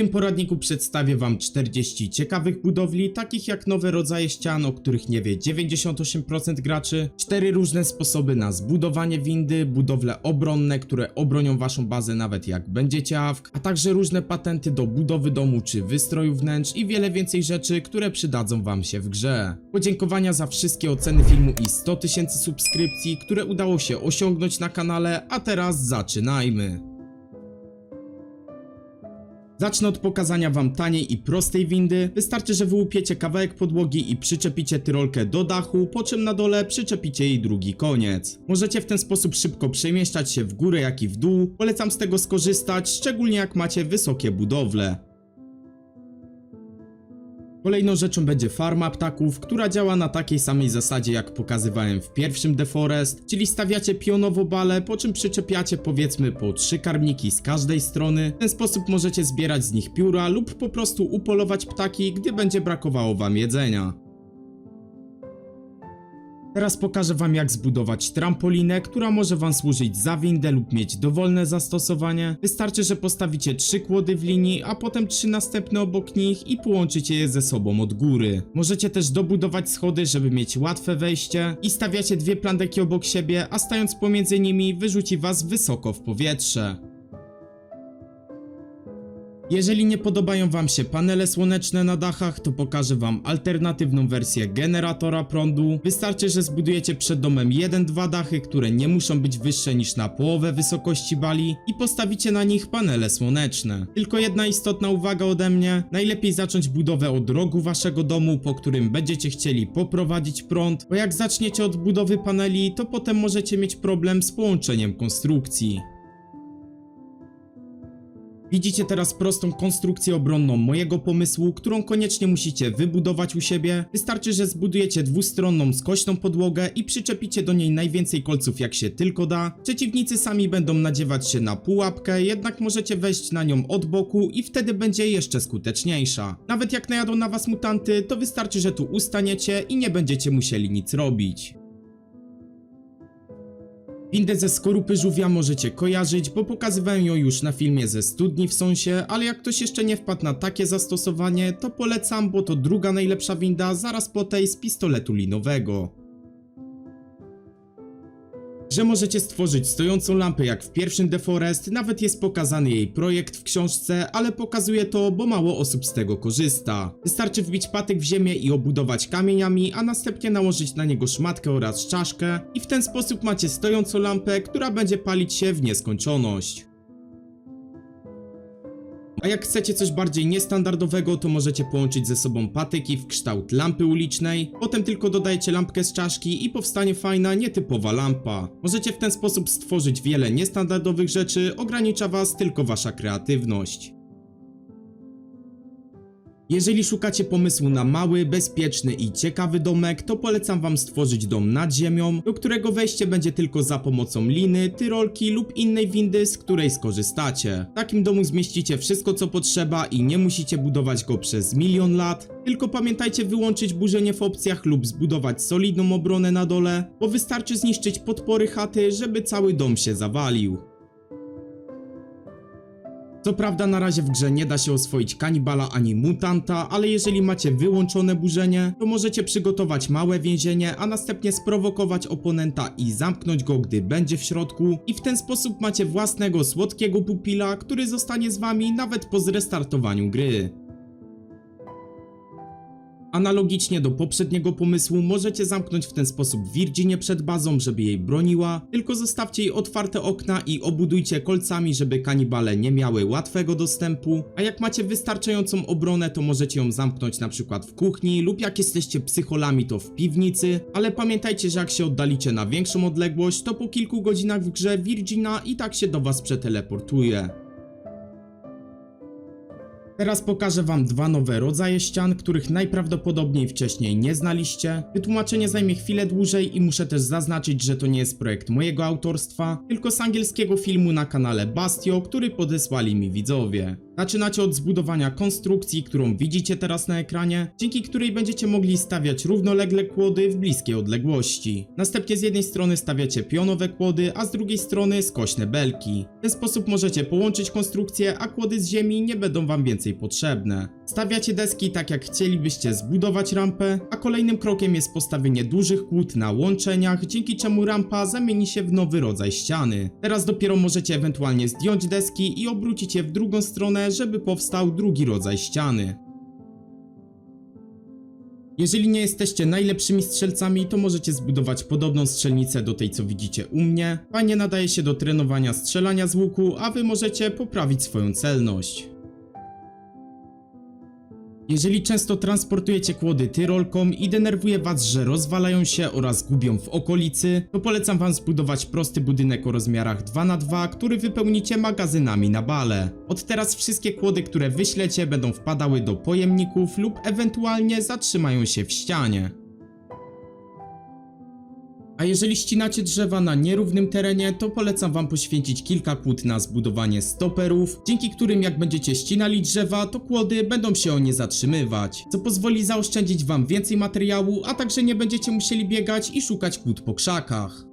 tym poradniku przedstawię Wam 40 ciekawych budowli, takich jak nowe rodzaje ścian, o których nie wie 98% graczy, 4 różne sposoby na zbudowanie windy, budowle obronne, które obronią Waszą bazę nawet jak będziecie AWK, a także różne patenty do budowy domu czy wystroju wnętrz i wiele więcej rzeczy, które przydadzą Wam się w grze. Podziękowania za wszystkie oceny filmu i 100 tysięcy subskrypcji, które udało się osiągnąć na kanale, a teraz zaczynajmy. Zacznę od pokazania wam taniej i prostej windy. Wystarczy, że wyłupiecie kawałek podłogi i przyczepicie tyrolkę do dachu, po czym na dole przyczepicie jej drugi koniec. Możecie w ten sposób szybko przemieszczać się w górę jak i w dół. Polecam z tego skorzystać, szczególnie jak macie wysokie budowle. Kolejną rzeczą będzie farma ptaków, która działa na takiej samej zasadzie jak pokazywałem w pierwszym Deforest, czyli stawiacie pionowo bale, po czym przyczepiacie powiedzmy po trzy karmniki z każdej strony. W ten sposób możecie zbierać z nich pióra lub po prostu upolować ptaki, gdy będzie brakowało wam jedzenia. Teraz pokażę wam jak zbudować trampolinę, która może wam służyć za windę lub mieć dowolne zastosowanie. Wystarczy, że postawicie trzy kłody w linii, a potem trzy następne obok nich i połączycie je ze sobą od góry. Możecie też dobudować schody, żeby mieć łatwe wejście i stawiacie dwie plandeki obok siebie, a stając pomiędzy nimi wyrzuci was wysoko w powietrze. Jeżeli nie podobają Wam się panele słoneczne na dachach, to pokażę Wam alternatywną wersję generatora prądu. Wystarczy, że zbudujecie przed domem 1-2 dachy, które nie muszą być wyższe niż na połowę wysokości bali i postawicie na nich panele słoneczne. Tylko jedna istotna uwaga ode mnie, najlepiej zacząć budowę od rogu Waszego domu, po którym będziecie chcieli poprowadzić prąd, bo jak zaczniecie od budowy paneli, to potem możecie mieć problem z połączeniem konstrukcji. Widzicie teraz prostą konstrukcję obronną mojego pomysłu, którą koniecznie musicie wybudować u siebie. Wystarczy, że zbudujecie dwustronną skośną podłogę i przyczepicie do niej najwięcej kolców jak się tylko da. Przeciwnicy sami będą nadziewać się na pułapkę, jednak możecie wejść na nią od boku i wtedy będzie jeszcze skuteczniejsza. Nawet jak najadą na was mutanty, to wystarczy, że tu ustaniecie i nie będziecie musieli nic robić. Windę ze skorupy żółwia możecie kojarzyć, bo pokazywałem ją już na filmie ze studni w Sąsie, ale jak ktoś jeszcze nie wpadł na takie zastosowanie, to polecam, bo to druga najlepsza winda zaraz po tej z pistoletu linowego. Że możecie stworzyć stojącą lampę jak w pierwszym Deforest, nawet jest pokazany jej projekt w książce, ale pokazuje to, bo mało osób z tego korzysta. Wystarczy wbić patyk w ziemię i obudować kamieniami, a następnie nałożyć na niego szmatkę oraz czaszkę i w ten sposób macie stojącą lampę, która będzie palić się w nieskończoność. A jak chcecie coś bardziej niestandardowego, to możecie połączyć ze sobą patyki w kształt lampy ulicznej, potem tylko dodajcie lampkę z czaszki i powstanie fajna, nietypowa lampa. Możecie w ten sposób stworzyć wiele niestandardowych rzeczy, ogranicza was tylko wasza kreatywność. Jeżeli szukacie pomysłu na mały, bezpieczny i ciekawy domek, to polecam wam stworzyć dom nad ziemią, do którego wejście będzie tylko za pomocą liny, tyrolki lub innej windy, z której skorzystacie. W takim domu zmieścicie wszystko co potrzeba i nie musicie budować go przez milion lat, tylko pamiętajcie wyłączyć burzenie w opcjach lub zbudować solidną obronę na dole, bo wystarczy zniszczyć podpory chaty, żeby cały dom się zawalił. Co prawda na razie w grze nie da się oswoić kanibala ani mutanta, ale jeżeli macie wyłączone burzenie, to możecie przygotować małe więzienie, a następnie sprowokować oponenta i zamknąć go, gdy będzie w środku i w ten sposób macie własnego słodkiego pupila, który zostanie z wami nawet po zrestartowaniu gry. Analogicznie do poprzedniego pomysłu możecie zamknąć w ten sposób Virginię przed bazą, żeby jej broniła, tylko zostawcie jej otwarte okna i obudujcie kolcami, żeby kanibale nie miały łatwego dostępu, a jak macie wystarczającą obronę, to możecie ją zamknąć na przykład w kuchni lub jak jesteście psycholami to w piwnicy, ale pamiętajcie, że jak się oddalicie na większą odległość, to po kilku godzinach w grze Virgina i tak się do was przeteleportuje. Teraz pokażę wam dwa nowe rodzaje ścian, których najprawdopodobniej wcześniej nie znaliście. Wytłumaczenie zajmie chwilę dłużej i muszę też zaznaczyć, że to nie jest projekt mojego autorstwa, tylko z angielskiego filmu na kanale Bastio, który podesłali mi widzowie. Zaczynacie od zbudowania konstrukcji, którą widzicie teraz na ekranie, dzięki której będziecie mogli stawiać równolegle kłody w bliskiej odległości. Następnie z jednej strony stawiacie pionowe kłody, a z drugiej strony skośne belki. W ten sposób możecie połączyć konstrukcje, a kłody z ziemi nie będą wam więcej potrzebne. Stawiacie deski tak jak chcielibyście zbudować rampę, a kolejnym krokiem jest postawienie dużych kłód na łączeniach, dzięki czemu rampa zamieni się w nowy rodzaj ściany. Teraz dopiero możecie ewentualnie zdjąć deski i obrócić je w drugą stronę, żeby powstał drugi rodzaj ściany. Jeżeli nie jesteście najlepszymi strzelcami, to możecie zbudować podobną strzelnicę do tej co widzicie u mnie. Fajnie nadaje się do trenowania strzelania z łuku, a wy możecie poprawić swoją celność. Jeżeli często transportujecie kłody tyrolką i denerwuje was, że rozwalają się oraz gubią w okolicy, to polecam wam zbudować prosty budynek o rozmiarach 2x2, który wypełnicie magazynami na bale. Od teraz wszystkie kłody, które wyślecie będą wpadały do pojemników lub ewentualnie zatrzymają się w ścianie. A jeżeli ścinacie drzewa na nierównym terenie, to polecam wam poświęcić kilka kłód na zbudowanie stoperów, dzięki którym jak będziecie ścinali drzewa, to kłody będą się o nie zatrzymywać, co pozwoli zaoszczędzić wam więcej materiału, a także nie będziecie musieli biegać i szukać kłód po krzakach.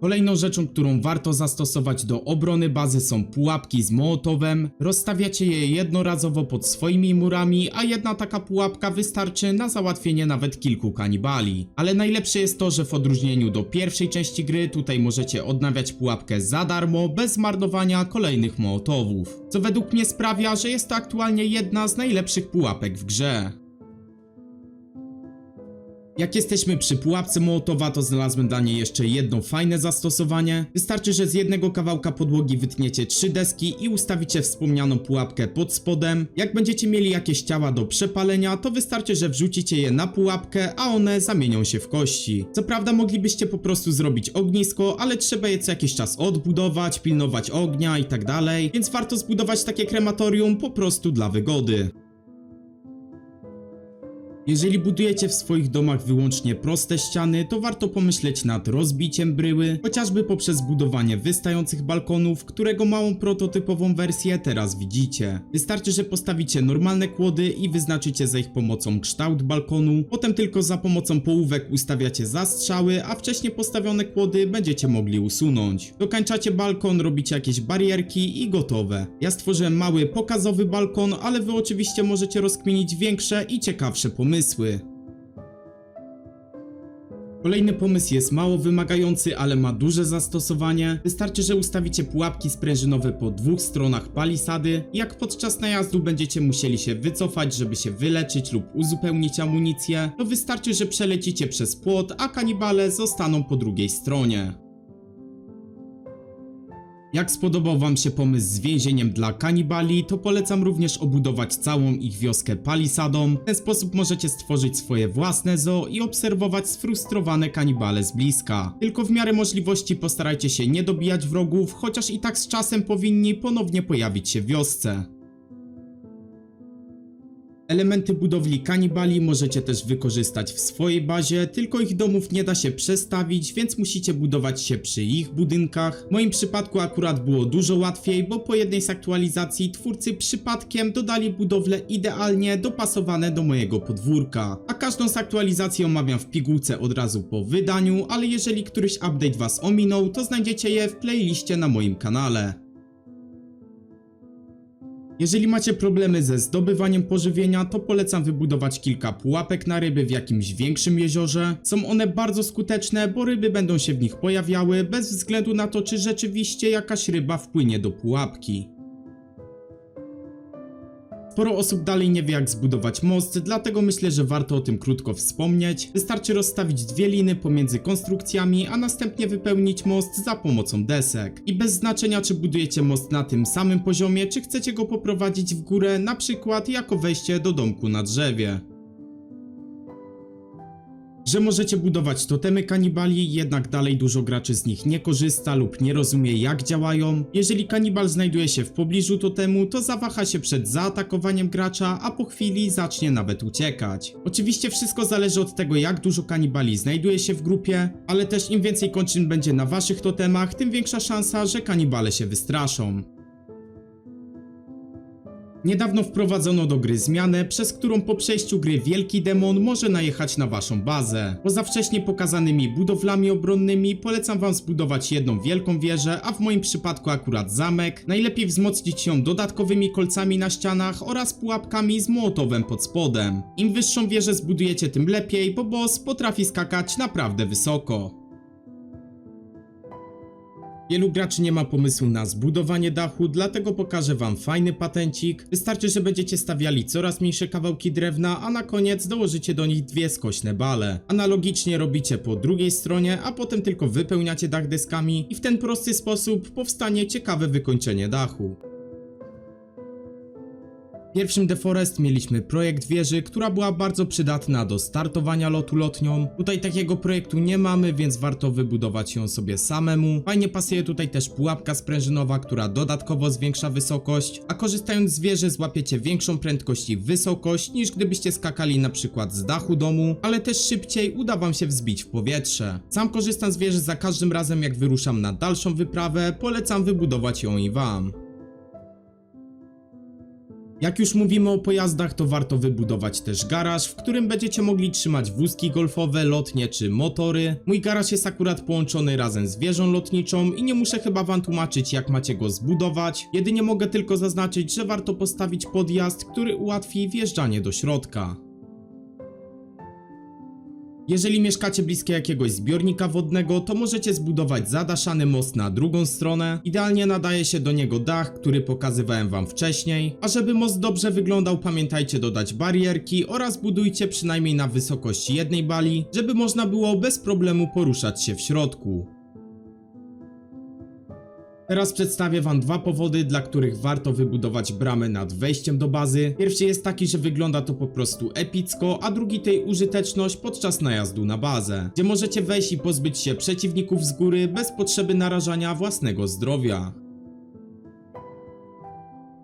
Kolejną rzeczą, którą warto zastosować do obrony bazy są pułapki z mołotowem. Rozstawiacie je jednorazowo pod swoimi murami, a jedna taka pułapka wystarczy na załatwienie nawet kilku kanibali. Ale najlepsze jest to, że w odróżnieniu do pierwszej części gry, tutaj możecie odnawiać pułapkę za darmo, bez marnowania kolejnych mołotowów. Co według mnie sprawia, że jest to aktualnie jedna z najlepszych pułapek w grze. Jak jesteśmy przy pułapce Mołotowa, to znalazłem dla niej jeszcze jedno fajne zastosowanie. Wystarczy, że z jednego kawałka podłogi wytniecie trzy deski i ustawicie wspomnianą pułapkę pod spodem. Jak będziecie mieli jakieś ciała do przepalenia, to wystarczy, że wrzucicie je na pułapkę, a one zamienią się w kości. Co prawda moglibyście po prostu zrobić ognisko, ale trzeba je co jakiś czas odbudować, pilnować ognia i tak dalej, więc warto zbudować takie krematorium po prostu dla wygody. Jeżeli budujecie w swoich domach wyłącznie proste ściany, to warto pomyśleć nad rozbiciem bryły, chociażby poprzez budowanie wystających balkonów, którego małą prototypową wersję teraz widzicie. Wystarczy, że postawicie normalne kłody i wyznaczycie za ich pomocą kształt balkonu, potem tylko za pomocą połówek ustawiacie zastrzały, a wcześniej postawione kłody będziecie mogli usunąć. Dokańczacie balkon, robicie jakieś barierki i gotowe. Ja stworzyłem mały pokazowy balkon, ale wy oczywiście możecie rozkminić większe i ciekawsze pomysły. Kolejny pomysł jest mało wymagający, ale ma duże zastosowanie. Wystarczy, że ustawicie pułapki sprężynowe po dwóch stronach palisady jak podczas najazdu będziecie musieli się wycofać, żeby się wyleczyć lub uzupełnić amunicję, to wystarczy, że przelecicie przez płot, a kanibale zostaną po drugiej stronie. Jak spodobał wam się pomysł z więzieniem dla kanibali, to polecam również obudować całą ich wioskę palisadą. W ten sposób możecie stworzyć swoje własne zoo i obserwować sfrustrowane kanibale z bliska. Tylko w miarę możliwości postarajcie się nie dobijać wrogów, chociaż i tak z czasem powinni ponownie pojawić się w wiosce. Elementy budowli kanibali możecie też wykorzystać w swojej bazie, tylko ich domów nie da się przestawić, więc musicie budować się przy ich budynkach. W moim przypadku akurat było dużo łatwiej, bo po jednej z aktualizacji twórcy przypadkiem dodali budowle idealnie dopasowane do mojego podwórka. A każdą z aktualizacji omawiam w pigułce od razu po wydaniu, ale jeżeli któryś update was ominął, to znajdziecie je w playliście na moim kanale. Jeżeli macie problemy ze zdobywaniem pożywienia, to polecam wybudować kilka pułapek na ryby w jakimś większym jeziorze. Są one bardzo skuteczne, bo ryby będą się w nich pojawiały, bez względu na to, czy rzeczywiście jakaś ryba wpłynie do pułapki. Sporo osób dalej nie wie jak zbudować most, dlatego myślę, że warto o tym krótko wspomnieć. Wystarczy rozstawić dwie liny pomiędzy konstrukcjami, a następnie wypełnić most za pomocą desek. I bez znaczenia czy budujecie most na tym samym poziomie, czy chcecie go poprowadzić w górę, na przykład jako wejście do domku na drzewie że możecie budować totemy kanibali, jednak dalej dużo graczy z nich nie korzysta lub nie rozumie jak działają. Jeżeli kanibal znajduje się w pobliżu totemu, to zawaha się przed zaatakowaniem gracza, a po chwili zacznie nawet uciekać. Oczywiście wszystko zależy od tego jak dużo kanibali znajduje się w grupie, ale też im więcej kończyn będzie na waszych totemach, tym większa szansa, że kanibale się wystraszą. Niedawno wprowadzono do gry zmianę, przez którą po przejściu gry Wielki Demon może najechać na waszą bazę. Poza wcześniej pokazanymi budowlami obronnymi polecam wam zbudować jedną wielką wieżę, a w moim przypadku akurat zamek. Najlepiej wzmocnić ją dodatkowymi kolcami na ścianach oraz pułapkami z mołotowem pod spodem. Im wyższą wieżę zbudujecie tym lepiej, bo boss potrafi skakać naprawdę wysoko. Wielu graczy nie ma pomysłu na zbudowanie dachu, dlatego pokażę wam fajny patencik. Wystarczy, że będziecie stawiali coraz mniejsze kawałki drewna, a na koniec dołożycie do nich dwie skośne bale. Analogicznie robicie po drugiej stronie, a potem tylko wypełniacie dach deskami i w ten prosty sposób powstanie ciekawe wykończenie dachu. W pierwszym Deforest mieliśmy projekt wieży, która była bardzo przydatna do startowania lotu lotnią. Tutaj takiego projektu nie mamy, więc warto wybudować ją sobie samemu. Fajnie pasuje tutaj też pułapka sprężynowa, która dodatkowo zwiększa wysokość, a korzystając z wieży złapiecie większą prędkość i wysokość niż gdybyście skakali na przykład z dachu domu, ale też szybciej uda wam się wzbić w powietrze. Sam korzystam z wieży za każdym razem jak wyruszam na dalszą wyprawę, polecam wybudować ją i wam. Jak już mówimy o pojazdach, to warto wybudować też garaż, w którym będziecie mogli trzymać wózki golfowe, lotnie czy motory. Mój garaż jest akurat połączony razem z wieżą lotniczą i nie muszę chyba wam tłumaczyć jak macie go zbudować. Jedynie mogę tylko zaznaczyć, że warto postawić podjazd, który ułatwi wjeżdżanie do środka. Jeżeli mieszkacie blisko jakiegoś zbiornika wodnego, to możecie zbudować zadaszany most na drugą stronę. Idealnie nadaje się do niego dach, który pokazywałem wam wcześniej. A żeby most dobrze wyglądał, pamiętajcie dodać barierki oraz budujcie przynajmniej na wysokość jednej bali, żeby można było bez problemu poruszać się w środku. Teraz przedstawię wam dwa powody, dla których warto wybudować bramę nad wejściem do bazy. Pierwszy jest taki, że wygląda to po prostu epicko, a drugi tej użyteczność podczas najazdu na bazę, gdzie możecie wejść i pozbyć się przeciwników z góry bez potrzeby narażania własnego zdrowia.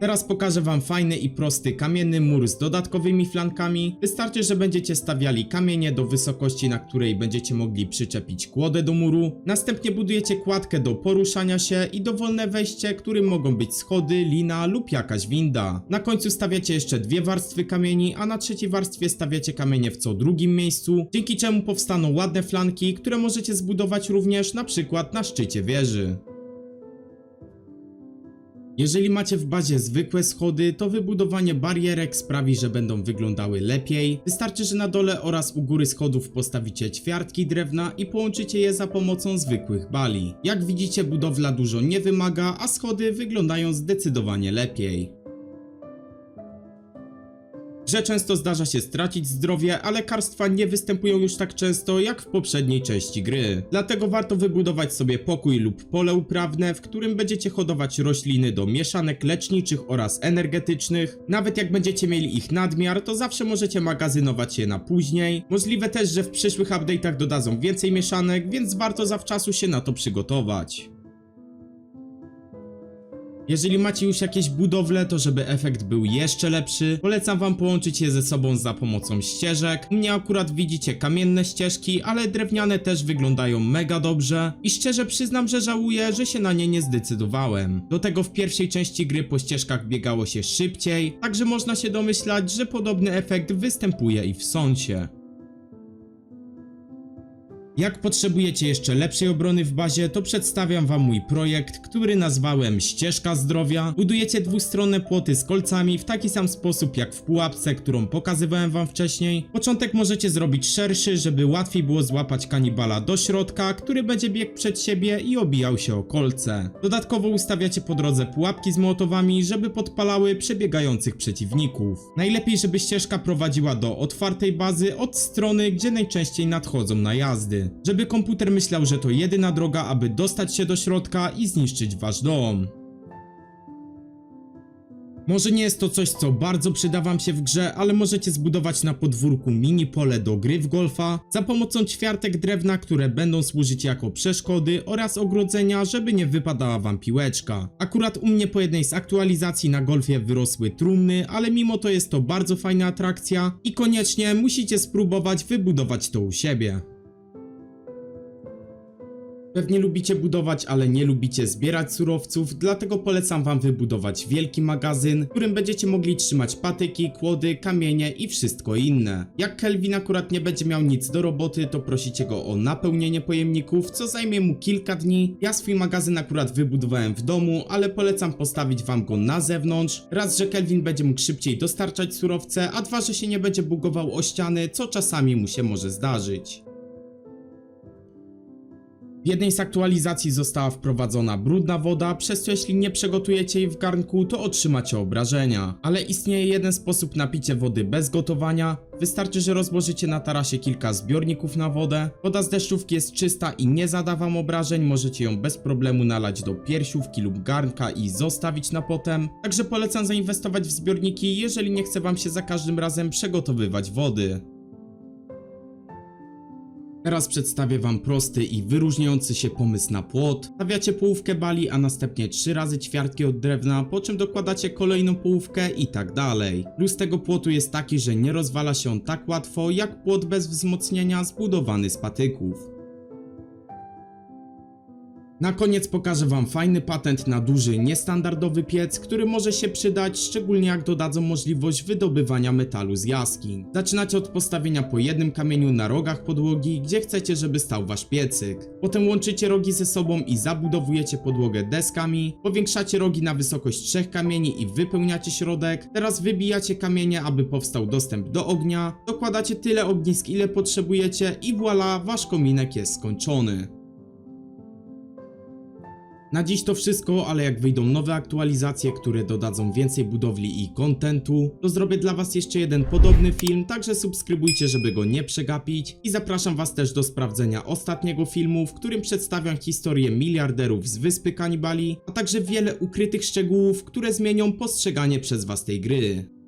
Teraz pokażę wam fajny i prosty kamienny mur z dodatkowymi flankami. Wystarczy, że będziecie stawiali kamienie do wysokości, na której będziecie mogli przyczepić kłodę do muru. Następnie budujecie kładkę do poruszania się i dowolne wejście, którym mogą być schody, lina lub jakaś winda. Na końcu stawiacie jeszcze dwie warstwy kamieni, a na trzeciej warstwie stawiacie kamienie w co drugim miejscu, dzięki czemu powstaną ładne flanki, które możecie zbudować również na przykład na szczycie wieży. Jeżeli macie w bazie zwykłe schody, to wybudowanie barierek sprawi, że będą wyglądały lepiej. Wystarczy, że na dole oraz u góry schodów postawicie ćwiartki drewna i połączycie je za pomocą zwykłych bali. Jak widzicie, budowla dużo nie wymaga, a schody wyglądają zdecydowanie lepiej. Grze często zdarza się stracić zdrowie, a lekarstwa nie występują już tak często jak w poprzedniej części gry. Dlatego warto wybudować sobie pokój lub pole uprawne, w którym będziecie hodować rośliny do mieszanek leczniczych oraz energetycznych. Nawet jak będziecie mieli ich nadmiar, to zawsze możecie magazynować je na później. Możliwe też, że w przyszłych update'ach dodadzą więcej mieszanek, więc warto zawczasu się na to przygotować. Jeżeli macie już jakieś budowle, to żeby efekt był jeszcze lepszy, polecam wam połączyć je ze sobą za pomocą ścieżek. U mnie akurat widzicie kamienne ścieżki, ale drewniane też wyglądają mega dobrze i szczerze przyznam, że żałuję, że się na nie nie zdecydowałem. Do tego w pierwszej części gry po ścieżkach biegało się szybciej, także można się domyślać, że podobny efekt występuje i w sąsie. Jak potrzebujecie jeszcze lepszej obrony w bazie, to przedstawiam wam mój projekt, który nazwałem Ścieżka Zdrowia. Budujecie dwustronne płoty z kolcami w taki sam sposób jak w pułapce, którą pokazywałem wam wcześniej. Początek możecie zrobić szerszy, żeby łatwiej było złapać kanibala do środka, który będzie biegł przed siebie i obijał się o kolce. Dodatkowo ustawiacie po drodze pułapki z mołotowami, żeby podpalały przebiegających przeciwników. Najlepiej, żeby ścieżka prowadziła do otwartej bazy od strony, gdzie najczęściej nadchodzą najazdy żeby komputer myślał, że to jedyna droga, aby dostać się do środka i zniszczyć wasz dom. Może nie jest to coś, co bardzo przyda wam się w grze, ale możecie zbudować na podwórku mini pole do gry w golfa za pomocą ćwiartek drewna, które będą służyć jako przeszkody oraz ogrodzenia, żeby nie wypadała wam piłeczka. Akurat u mnie po jednej z aktualizacji na golfie wyrosły trumny, ale mimo to jest to bardzo fajna atrakcja i koniecznie musicie spróbować wybudować to u siebie. Pewnie lubicie budować, ale nie lubicie zbierać surowców, dlatego polecam wam wybudować wielki magazyn, w którym będziecie mogli trzymać patyki, kłody, kamienie i wszystko inne. Jak Kelvin akurat nie będzie miał nic do roboty, to prosicie go o napełnienie pojemników, co zajmie mu kilka dni. Ja swój magazyn akurat wybudowałem w domu, ale polecam postawić wam go na zewnątrz. Raz, że Kelvin będzie mógł szybciej dostarczać surowce, a dwa, że się nie będzie bugował o ściany, co czasami mu się może zdarzyć. W jednej z aktualizacji została wprowadzona brudna woda, przez co jeśli nie przegotujecie jej w garnku, to otrzymacie obrażenia. Ale istnieje jeden sposób na picie wody bez gotowania. Wystarczy, że rozłożycie na tarasie kilka zbiorników na wodę. Woda z deszczówki jest czysta i nie zada wam obrażeń, możecie ją bez problemu nalać do piersiówki lub garnka i zostawić na potem. Także polecam zainwestować w zbiorniki, jeżeli nie chce wam się za każdym razem przegotowywać wody. Teraz przedstawię wam prosty i wyróżniający się pomysł na płot. Stawiacie połówkę bali, a następnie trzy razy ćwiartki od drewna, po czym dokładacie kolejną połówkę i tak dalej. Plus tego płotu jest taki, że nie rozwala się on tak łatwo jak płot bez wzmocnienia zbudowany z patyków. Na koniec pokażę wam fajny patent na duży, niestandardowy piec, który może się przydać, szczególnie jak dodadzą możliwość wydobywania metalu z jaskiń. Zaczynacie od postawienia po jednym kamieniu na rogach podłogi, gdzie chcecie, żeby stał wasz piecyk. Potem łączycie rogi ze sobą i zabudowujecie podłogę deskami, powiększacie rogi na wysokość trzech kamieni i wypełniacie środek. Teraz wybijacie kamienie, aby powstał dostęp do ognia, dokładacie tyle ognisk, ile potrzebujecie i voilà, wasz kominek jest skończony. Na dziś to wszystko, ale jak wyjdą nowe aktualizacje, które dodadzą więcej budowli i kontentu, to zrobię dla was jeszcze jeden podobny film, także subskrybujcie, żeby go nie przegapić i zapraszam was też do sprawdzenia ostatniego filmu, w którym przedstawiam historię miliarderów z wyspy Kanibali, a także wiele ukrytych szczegółów, które zmienią postrzeganie przez was tej gry.